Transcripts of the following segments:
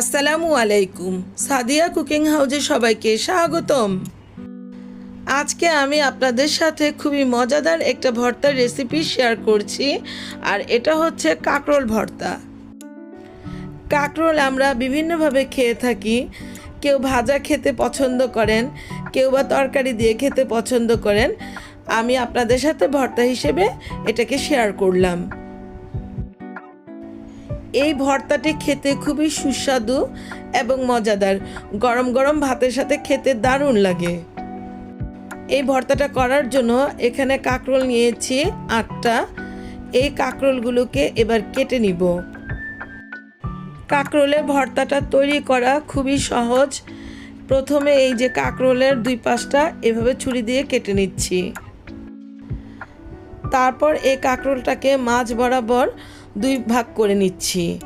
আসসালামু আলাইকুম। সাদিয়া কুকিং হাউজে সবাইকে স্বাগতম। আজকে আমি আপনাদের সাথে খুবই মজাদার একটা ভর্তার রেসিপি শেয়ার করছি, আর এটা হচ্ছে কাঁকরোল ভর্তা। কাঁকরোল আমরা বিভিন্নভাবে খেয়ে থাকি। কেউ ভাজা খেতে পছন্দ করেন, কেউ বা তরকারি দিয়ে খেতে পছন্দ করেন। আমি আপনাদের সাথে ভর্তা হিসেবে এটাকে শেয়ার করলাম। এই ভর্তাটি খেতে খুবই সুস্বাদু এবং মজাদার। গরম গরম ভাতের সাথে খেতে দারুণ লাগে। এই ভর্তাটা করার জন্য এখানে কাঁকরোল নিয়েছি আটটা। এই কাঁকরোলগুলোকে এবার কেটে নিব। কাঁকরোলের ভর্তাটা তৈরি করা খুবই সহজ। প্রথমে এই যে কাঁকরোলের দুই পাশটা এভাবে ছুরি দিয়ে কেটে নিচ্ছি। তারপর এই কাঁকরোলটাকে মাছ বরাবর দুই ভাগ করে নিচ্ছি।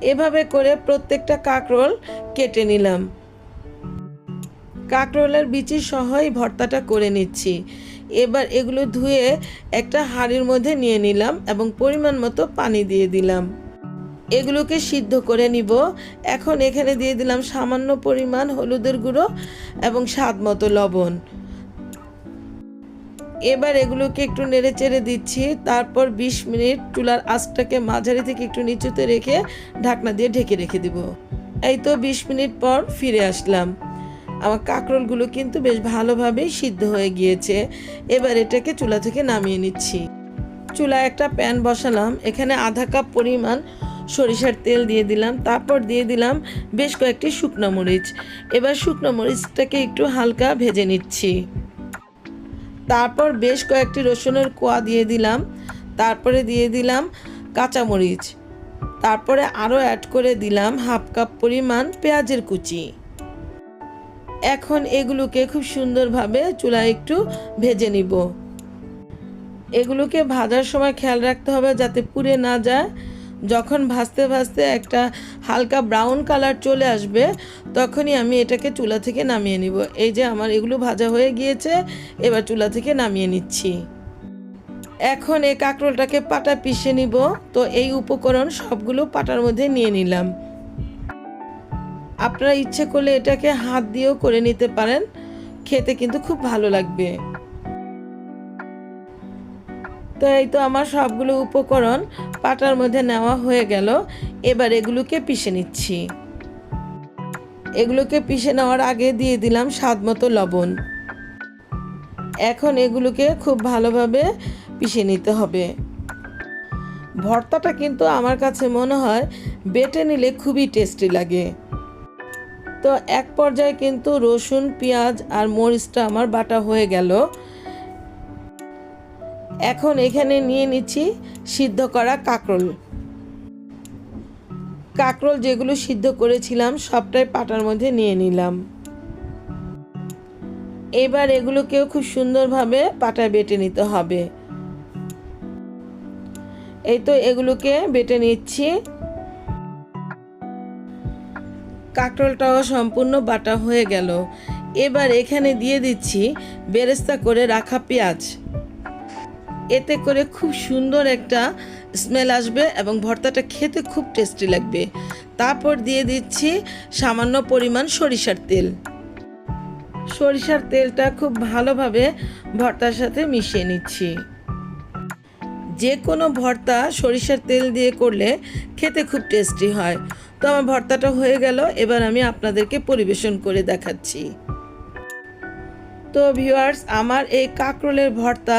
এভাবে করে প্রত্যেকটা কাঁকরোল কেটে নিলাম। কাঁকরোলের বিচি সহই ভর্তাটা করে নিচ্ছি। এবার এগুলো ধুয়ে একটা হাঁড়ির মধ্যে নিয়ে নিলাম এবং পরিমাণ মতো পানি দিয়ে দিলাম। এগুলোকে সিদ্ধ করে নিব। এখন এখানে দিয়ে দিলাম সামান্য পরিমাণ হলুদের গুঁড়ো এবং স্বাদ মতো লবণ। এবার এগুলোকে একটু নেড়ে চেড়ে দিচ্ছি। তারপর ২০ মিনিট চুলার আঁচটাকে মাঝারি থেকে একটু নিচুতে রেখে ঢাকনা দিয়ে ঢেকে রেখে দিব। এই তো ২০ মিনিট পর ফিরে আসলাম। আমার কাঁকরোলগুলো কিন্তু বেশ ভালোভাবেই সিদ্ধ হয়ে গিয়েছে। এবার এটাকে চুলা থেকে নামিয়ে নিচ্ছি। চুলায় একটা প্যান বসালাম। এখানে আধা কাপ পরিমাণ সরিষার তেল দিয়ে দিলাম। তারপর দিয়ে দিলাম বেশ কয়েকটি শুকনো মরিচ। এবার শুকনো মরিচটাকে একটু হালকা ভেজে নিচ্ছি। তারপর বেশ কয়েকটি রসুনের কোয়া দিয়ে দিলাম। তারপরে দিয়ে দিলাম কাঁচামরিচ। তারপরে আরও অ্যাড করে দিলাম হাফ কাপ পরিমাণ পেঁয়াজের কুচি। এখন এগুলোকে খুব সুন্দরভাবে চুলায় একটু ভেজে নিব। এগুলোকে ভাজার সময় খেয়াল রাখতে হবে যাতে পুড়ে না যায়। যখন ভাজতে ভাজতে একটা হালকা ব্রাউন কালার চলে আসবে, তখনই আমি এটাকে চুলা থেকে নামিয়ে নিব। এই যে আমার এগুলো ভাজা হয়ে গিয়েছে, এবার চুলা থেকে নামিয়ে নিচ্ছি। এখন এই কাঁকরোলটাকে পাটা পিষে নিব। তো এই উপকরণ সবগুলো পাটার মধ্যে নিয়ে নিলাম। আপনারা ইচ্ছে করলে এটাকে হাত দিয়েও করে নিতে পারেন। খেতে কিন্তু খুব ভালো লাগবে। তো এই তো আমার সবগুলো উপকরণ পাটার মধ্যে নেওয়া হয়ে গেল। এবার এগুলোকে পিষে নিচ্ছি। এগুলোকে পিষে নেওয়ার আগে দিয়ে দিলাম স্বাদ মতো লবণ। এখন এগুলোকে খুব ভালোভাবে পিষে নিতে হবে। ভর্তাটা কিন্তু আমার কাছে মনে হয় বেটে নিলে খুবই টেস্টি লাগে। তো এক পর্যায়ে কিন্তু রসুন, পেঁয়াজ আর মরিচটা আমার বাটা হয়ে গেল। এখন এখানে নিয়ে নিচ্ছি সিদ্ধ করা কাঁকরোল। কাঁকরোল যেগুলো সিদ্ধ করেছিলাম, সবটাই পাটার মধ্যে নিয়ে নিলাম। এবার এগুলোকেও খুব সুন্দরভাবে পাটায় বেটে নিতে হবে। এই তো এগুলোকে বেটে নিচ্ছি। কাঁকরোলটাও সম্পূর্ণ বাটা হয়ে গেল। এবার এখানে দিয়ে দিচ্ছি বেরেস্তা করে রাখা পেঁয়াজ। এতে করে খুব সুন্দর একটা স্মেল আসবে এবং ভর্তাটা খেতে খুব টেস্টি লাগবে। তারপর দিয়ে দিচ্ছি সামান্য পরিমাণ সরিষার তেল। সরিষার তেলটা খুব ভালোভাবে ভর্তার সাথে মিশিয়ে নিচ্ছি। যে কোনো ভর্তা সরিষার তেল দিয়ে করলে খেতে খুব টেস্টি হয়। তো আমার ভর্তাটা হয়ে গেল, এবার আমি আপনাদেরকে পরিবেশন করে দেখাচ্ছি। তো ভিউয়ার্স আমার এই কাঁকরোলের ভর্তা